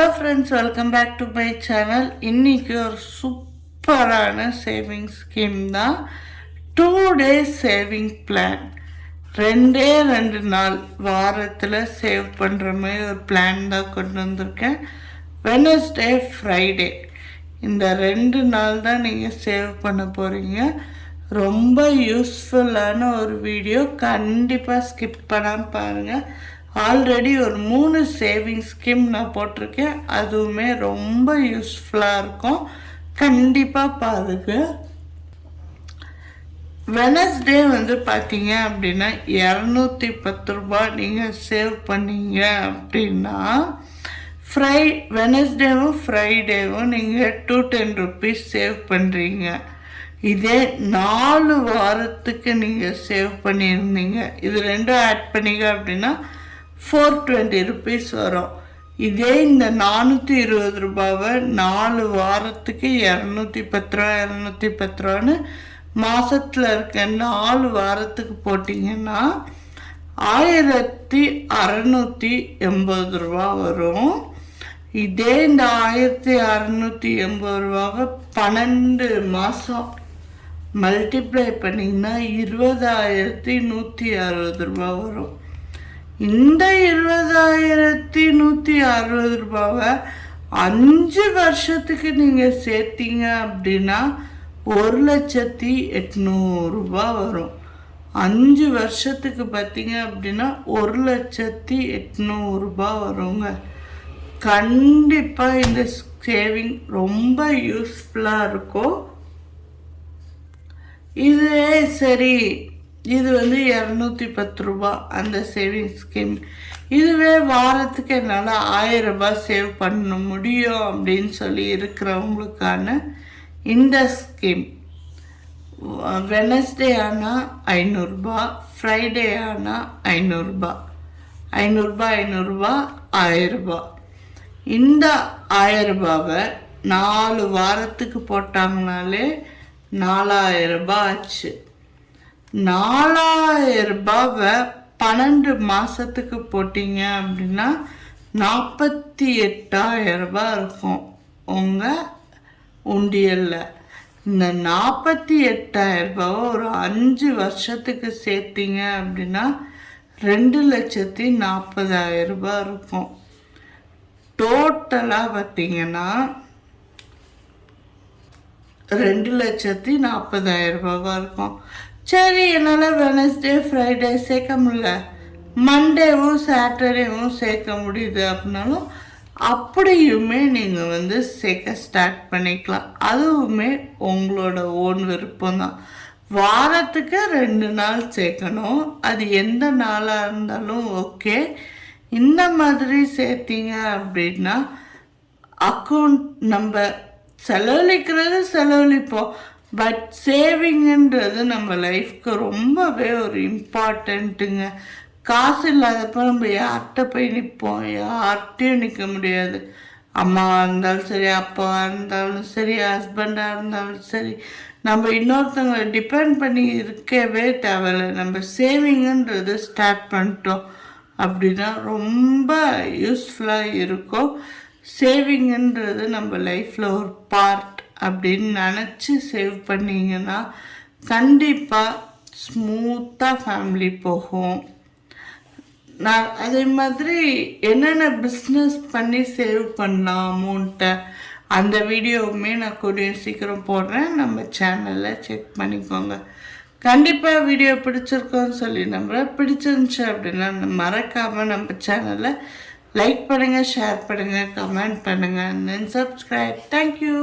Hello friends welcome back to my channel இன்றைக்கி ஒரு சூப்பரான சேவிங் ஸ்கீம் தான். டூ டேஸ் சேவிங் பிளான் ரெண்டே ரெண்டு நாள் வாரத்தில் சேவ் பண்ணுற மாதிரி ஒரு பிளான் தான் கொண்டு வந்திருக்கேன். வெனஸ்டே ஃப்ரைடே இந்த ரெண்டு நாள் தான் நீங்கள் சேவ் பண்ண போகிறீங்க ரொம்ப யூஸ்ஃபுல்லான ஒரு வீடியோ கண்டிப்பாக ஸ்கிப் பண்ணாமல் பாருங்கள் ஆல்ரெடி ஒரு மூணு சேவிங் ஸ்கீம் நான் போட்டிருக்கேன். அதுவுமே ரொம்ப யூஸ்ஃபுல்லாக இருக்கும். கண்டிப்பாக பாருங்க. வெனஸ்டே வந்து பார்த்தீங்க அப்படின்னா இரநூத்தி பத்து ரூபா நீங்கள் சேவ் பண்ணீங்க அப்படின்னா ஃப்ரை வெனஸ்டேவும் ஃப்ரைடேவும் நீங்கள் டூ டென் ருபீஸ் சேவ் பண்ணுறீங்க இதே நாலு வாரத்துக்கு நீங்கள் சேவ் பண்ணியிருந்தீங்க. இது ரெண்டும் ஆட் பண்ணீங்க அப்படின்னா ஃபோர் டுவெண்ட்டி ருபீஸ் வரும். இதே இந்த நானூற்றி இருபது ரூபாவை நாலு வாரத்துக்கு இரநூத்தி பத்து ரூபா இரநூத்தி பத்து ரூபான்னு மாதத்தில் இருக்க நாலு வாரத்துக்கு போட்டிங்கன்னா ஆயிரத்தி அறநூற்றி எண்பது ரூபா வரும். இதே இந்த ஆயிரத்தி அறநூற்றி எண்பது ரூபாவை பன்னெண்டு மாதம் மல்டிப்ளை பண்ணிங்கன்னா இருபதாயிரத்தி நூற்றி அறுபது ரூபா வரும். இந்த இருபதாயிரத்தி நூற்றி அறுபது ரூபாவை அஞ்சு வருஷத்துக்கு நீங்கள் சேர்த்தீங்க அப்படின்னா ஒரு லட்சத்தி எட்நூறுரூபா வரும். அஞ்சு வருஷத்துக்கு பார்த்தீங்க அப்படின்னா ஒரு லட்சத்தி எட்நூறுரூபா வருங்க. கண்டிப்பாக இந்த சேவிங் ரொம்ப யூஸ்ஃபுல்லாக இருக்கும். இதே சரி இது வந்து இரநூத்தி பத்து ரூபா அந்த சேவிங் ஸ்கீம் இதுவே வாரத்துக்கு என்னால் ஆயிரம் ரூபாய் சேவ் பண்ண முடியும் அப்படின்னு சொல்லி இருக்கிறவங்களுக்கான இந்த ஸ்கீம் வெனஸ்டே ஆனால் ஐநூறுரூபா ஃப்ரைடே ஆனால் ஐநூறுரூபா ஐநூறுரூபா ஐநூறுரூபா ஆயிரரூபா இந்த ஆயிரரூபாவை நாலு வாரத்துக்கு போட்டாங்கனாலே நாலாயிரம் ரூபாய் ஆச்சு. நாலாயிரம் ரூபாவை பன்னெண்டு மாதத்துக்கு போட்டிங்க அப்படின்னா நாற்பத்தி எட்டாயிரம் ரூபாய் இருக்கும் உங்கள் உண்டியலில். இந்த நாற்பத்தி எட்டாயிரம் ரூபாவை ஒரு அஞ்சு வருஷத்துக்கு சேர்த்திங்க அப்படின்னா ரெண்டு லட்சத்தி நாற்பதாயிரம் ரூபாய் இருக்கும். டோட்டலாக பார்த்தீங்கன்னா ரெண்டு லட்சத்தி நாற்பதாயிரம் ரூபாவாக இருக்கும். சரி என்னால் வெனஸ்டே ஃப்ரைடே சேர்க்க முடியல. மண்டேவும் சாட்டர்டேவும் சேர்க்க முடியுது அப்படின்னாலும் அப்படியுமே நீங்கள் வந்து சேர்க்க ஸ்டார்ட் பண்ணிக்கலாம். அதுவுமே உங்களோட ஓன் விருப்பம் தான். வாரத்துக்கு ரெண்டு நாள் சேர்க்கணும். அது எந்த நாளாக இருந்தாலும் ஓகே இந்த மாதிரி சேர்த்தீங்க அப்படின்னா அக்கௌண்ட் நம்ம செலவழிக்கிறது செலவழிப்போம். பட் சேவிங்குன்றது நம்ம லைஃப்க்கு ரொம்பவே ஒரு இம்பார்ட்டண்ட்டுங்க காசு இல்லாதப்போ நம்ம யார்கிட்ட போய் நிற்போம் யார்கிட்டையும் நிற்க முடியாது. அம்மாவாக இருந்தாலும் சரி அப்பாவாக இருந்தாலும் சரி ஹஸ்பண்டாக இருந்தாலும் சரி நம்ம இன்னொருத்தவங்களை டிபெண்ட் பண்ணி இருக்கவே தேவையில்லை. நம்ம சேவிங்குன்றது ஸ்டார்ட் பண்ணிட்டோம். அப்படின்னா ரொம்ப யூஸ்ஃபுல்லாக இருக்கும். சேவிங்குன்றது நம்ம லைஃப்பில் ஒரு பார்ட் அப்படின்னு நினச்சி சேவ் பண்ணிங்கன்னா கண்டிப்பாக ஸ்மூத்தாக ஃபேமிலி போகும். நான் அதே மாதிரி என்னென்ன பிஸ்னஸ் பண்ணி சேவ் பண்ணலாம் அமௌண்ட்டை அந்த வீடியோவுமே நான் கூடிய சீக்கிரம் போடுறேன். நம்ம சேனலில் செக் பண்ணிக்கோங்க. கண்டிப்பாக வீடியோ பிடிச்சிருக்கோன்னு சொல்லி நம்புகிறேன் பிடிச்சிருந்துச்சு அப்படின்னா மறக்காமல் நம்ம சேனலை லைக் பண்ணுங்கள் ஷேர் பண்ணுங்கள் கமெண்ட் பண்ணுங்கள் தென் சப்ஸ்கிரைப் தேங்க்யூ